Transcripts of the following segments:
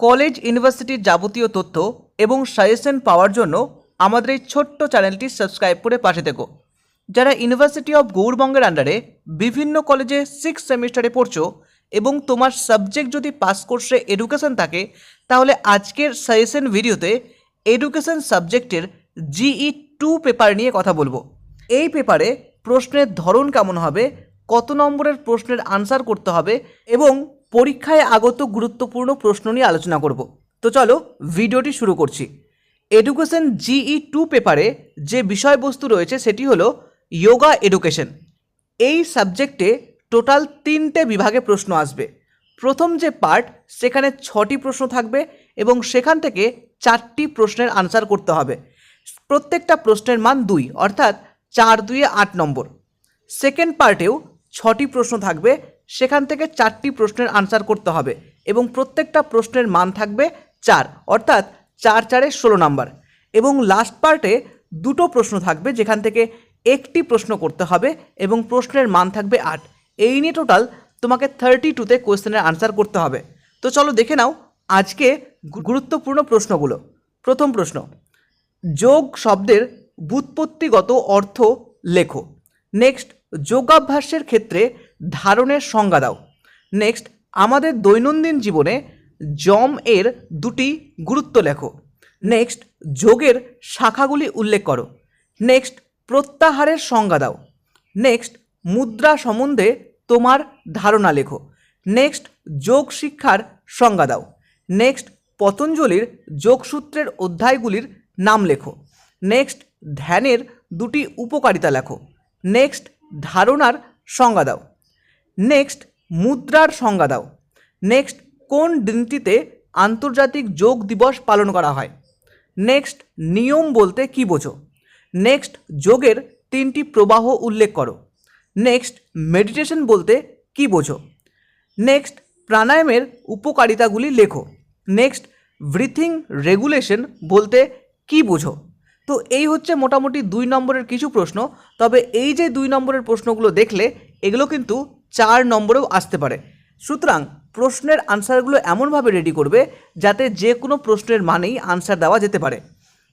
College, ইউনিভার্সিটির যাবতীয় তথ্য এবং সাজেশন পাওয়ার জন্য আমাদের এই ছোট্ট চ্যানেলটি সাবস্ক্রাইব করে পাশে থেকো। যারা ইউনিভার্সিটি অফ গৌড়বঙ্গের আন্ডারে বিভিন্ন কলেজে সিক্স সেমিস্টারে পড়ছো এবং তোমার সাবজেক্ট যদি পাস কোর্সে এডুকেশন থাকে, তাহলে আজকের সাজেশন ভিডিওতে এডুকেশন সাবজেক্টের জিই টু পেপার নিয়ে কথা বলব। এই পেপারে প্রশ্নের ধরন কেমন হবে, কত নম্বরের প্রশ্নের আনসার করতে হবে এবং পরীক্ষায় আগত গুরুত্বপূর্ণ প্রশ্ন নিয়ে আলোচনা করব। তো চলো, ভিডিওটি শুরু করছি। এডুকেশন জিই টু পেপারে যে বিষয়বস্তু রয়েছে সেটি হলো যোগা এডুকেশন এই সাবজেক্টে টোটাল তিনটে বিভাগে প্রশ্ন আসবে। প্রথম যে পার্ট সেখানে ছটি প্রশ্ন থাকবে এবং সেখান থেকে চারটি প্রশ্নের আনসার করতে হবে। প্রত্যেকটা প্রশ্নের মান দুই, অর্থাৎ চার দুইয়ে আট নম্বর। সেকেন্ড পার্টেও ছটি প্রশ্ন থাকবে সেখান থেকে চারটি প্রশ্নের আনসার করতে হবে এবং প্রত্যেকটা প্রশ্নের মান থাকবে চার, অর্থাৎ চার চারে ষোলো নাম্বার এবং লাস্ট পার্টে দুটো প্রশ্ন থাকবে যেখান থেকে একটি প্রশ্ন করতে হবে এবং প্রশ্নের মান থাকবে আট। এই নিয়ে টোটাল তোমাকে থার্টি টুতে কোয়েশ্চেনের আনসার করতে হবে। তো চলো দেখে নাও আজকে গুরুত্বপূর্ণ প্রশ্নগুলো। প্রথম প্রশ্ন, যোগ শব্দের বুৎপত্তিগত অর্থ লেখো। নেক্সট যোগাভ্যাসের ক্ষেত্রে ধারণের সংজ্ঞা দাও। নেক্সট আমাদের দৈনন্দিন জীবনে জম এর দুটি গুরুত্ব লেখো। নেক্সট যোগের শাখাগুলি উল্লেখ করো। নেক্সট প্রত্যাহারের সংজ্ঞা দাও। নেক্সট মুদ্রা সম্বন্ধে তোমার ধারণা লেখো। নেক্সট যোগ শিক্ষার সংজ্ঞা দাও। নেক্সট পতঞ্জলির যোগসূত্রের অধ্যায়গুলির নাম লেখো। নেক্সট ধ্যানের দুটি উপকারিতা লেখো। নেক্সট ধারণার সংজ্ঞা দাও। নেক্সট মুদ্রার সংজ্ঞা দাও। নেক্সট কোন দিনটিতে আন্তর্জাতিক যোগ দিবস পালন করা হয়? নেক্সট নিয়ম বলতে কী বোঝো? নেক্সট যোগের তিনটি প্রবাহ উল্লেখ করো। নেক্সট মেডিটেশন বলতে কী বোঝো? নেক্সট প্রাণায়ামের উপকারিতাগুলি লেখো। নেক্সট ব্রিথিং রেগুলেশন বলতে কী বোঝো? তো এই হচ্ছে মোটামুটি দুই নম্বরের কিছু প্রশ্ন, তবে এই যে দুই নম্বরের প্রশ্নগুলো দেখলে, এগুলো কিন্তু চার নম্বরেও আসতে পারে। সুতরাং প্রশ্নের আনসারগুলো এমনভাবে রেডি করবে যাতে যে কোনো প্রশ্নের মানেই আনসার দেওয়া যেতে পারে।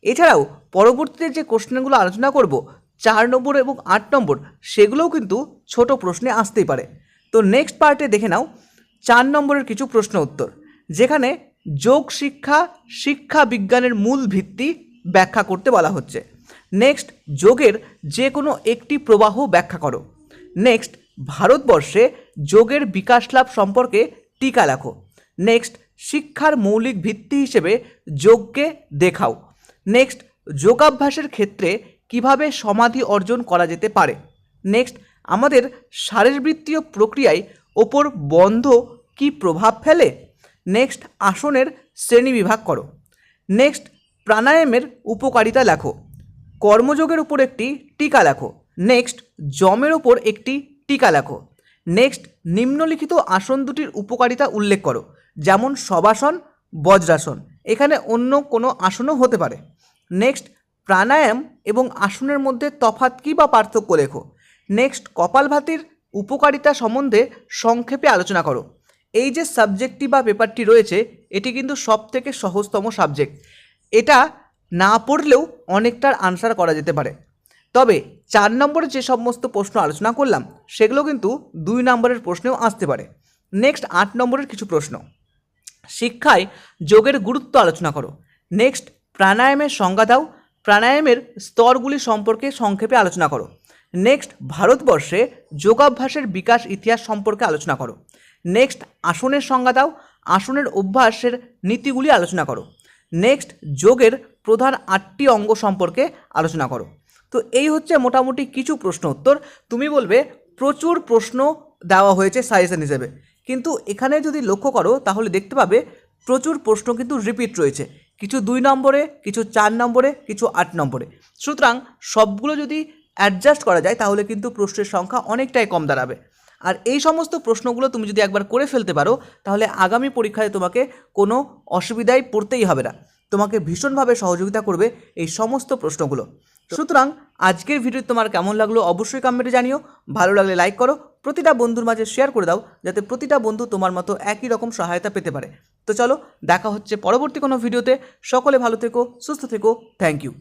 এছাড়াও পরবর্তীতে যে কোশ্চেনগুলো আলোচনা করব, চার নম্বর এবং আট নম্বর, সেগুলোও কিন্তু ছোট প্রশ্নে আসতেই পারে। তো নেক্সট পার্টে দেখে নাও, চার নম্বরের কিছু প্রশ্ন উত্তর, যেখানে যোগ শিক্ষা শিক্ষা বিজ্ঞানের মূল ভিত্তি ব্যাখ্যা করতে বলা হচ্ছে। নেক্সট যোগের যে কোনো একটি প্রবাহ ব্যাখ্যা করো। নেক্সট ভারতবর্ষে যোগের বিকাশ লাভ সম্পর্কে টিকা লেখো। নেক্সট, শিক্ষার মৌলিক ভিত্তি হিসেবে যোগকে দেখাও। নেক্সট, যোগাভ্যাসের ক্ষেত্রে কীভাবে সমাধি অর্জন করা যেতে পারে? নেক্সট, আমাদের শারীরবৃত্তীয় প্রক্রিয়ায় ওপর বন্ধ কি প্রভাব ফেলে? নেক্সট, আসনের শ্রেণি বিভাগ করো। নেক্সট, প্রাণায়ামের উপকারিতা লেখো। কর্মযোগের উপর একটি টিকা লেখো। নেক্সট, জমের ওপর একটি টিকা লেখো। নেক্সট, নিম্নলিখিত আসন দুটির উপকারিতা উল্লেখ করো, যেমন শবাসন বজ্রাসন। এখানে অন্য কোনো আসনও হতে পারে। নেক্সট, প্রাণায়াম এবং আসনের মধ্যে তফাৎ কী বা পার্থক্য লেখো। নেক্সট, কপালভাতির উপকারিতা সম্বন্ধে সংক্ষেপে আলোচনা করো। এই যে সাবজেক্টটি বা পেপারটি রয়েছে, এটি কিন্তু সব থেকে সহজতম সাবজেক্ট। এটা না পড়লেও অনেকটার আনসার করা যেতে পারে। তবে চার নম্বরে যে সমস্ত প্রশ্ন আলোচনা করলাম, সেগুলো কিন্তু দুই নম্বরের প্রশ্নেও আসতে পারে। নেক্সট আট নম্বরের কিছু প্রশ্ন। শিক্ষায় যোগের গুরুত্ব আলোচনা করো। নেক্সট প্রাণায়ামের সংজ্ঞা দাও। প্রাণায়ামের স্তরগুলি সম্পর্কে সংক্ষেপে আলোচনা করো। নেক্সট ভারতবর্ষে যোগাভ্যাসের বিকাশ ইতিহাস সম্পর্কে আলোচনা করো। নেক্সট আসনের সংজ্ঞা দাও। আসনের অভ্যাসের নীতিগুলি আলোচনা করো। নেক্সট যোগের প্রধান আটটি অঙ্গ সম্পর্কে আলোচনা করো। তো এই হচ্ছে মোটামুটি কিছু প্রশ্ন উত্তর। তুমি বলবে, প্রচুর প্রশ্ন দেওয়া হয়েছে সাজেশন হিসেবে। কিন্তু এখানে যদি লক্ষ্য করো, তাহলে দেখতে পাবে প্রচুর প্রশ্ন কিন্তু রিপিট রয়েছে। কিছু দুই নম্বরে, কিছু চার নম্বরে, কিছু আট নম্বরে। সুতরাং সবগুলো যদি অ্যাডজাস্ট করা যায়, তাহলে কিন্তু প্রশ্নের সংখ্যা অনেকটাই কম দাঁড়াবে। আর এই সমস্ত প্রশ্নগুলো তুমি যদি একবার করে ফেলতে পারো, তাহলে আগামী পরীক্ষায় তোমাকে কোনো অসুবিধায় পড়তেই হবে না। তোমাকে ভীষণভাবে সহযোগিতা করবে এই সমস্ত প্রশ্নগুলো। সুতরাং আজকের ভিডিও তোমার কেমন লাগল অবশ্যই কমেন্টে জানিও। ভালো লাগলে লাইক করো, প্রতিটা বন্ধুর মাঝে শেয়ার করে দাও, যাতে প্রতিটা বন্ধু তোমার মতো একই রকম সহায়তা পেতে পারে। তো চলো, দেখা হচ্ছে পরবর্তী কোনো ভিডিওতে সকলে ভালো থেকো, সুস্থ থেকো থ্যাংক ইউ